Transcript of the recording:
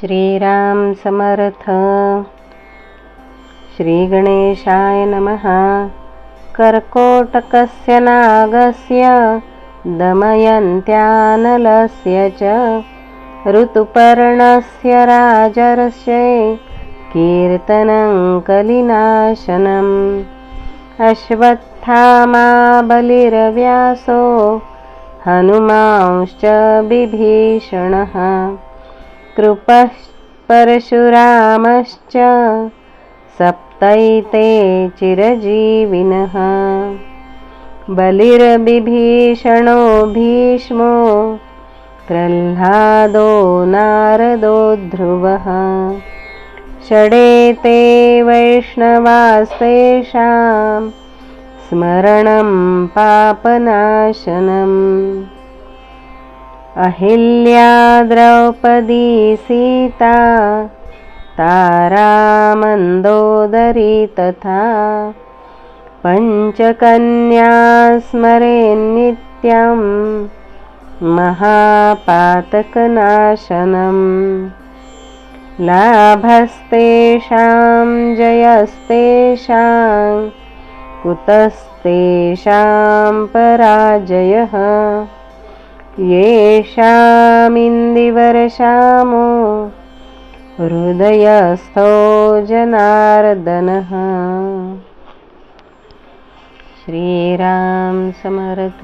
श्रीराम समर्थ। श्रीगणेशाय नमः। कर्कोटकस्य नागस्य दमयन्त्यानलस्य च ऋतुपर्णस्य राजर्षे कीर्तनं कलिनाशनम् अश्वत्थामा बलिरव्यासो हनुमांश्च बिभीषणः कृपः परशुरामश्च सप्तैते चिरजीविनः। बलिरबिभीषणो भीष्मो प्रह्लादो नारदो ध्रुवः। षडेते वैष्णवास्तेषां स्मरणं पापनाशनम् अहिल्या द्रौपदी सीता तारामन्दोदरी तथा पञ्चकन्या स्मरेन्नित्यं महापातकनाशनम्। लाभस्तेषां जयस्तेषां कुतस्तेषां पराजयः येषामिन्दिवरशामो हृदयस्थो जनार्दनः। श्रीराम समर्थ।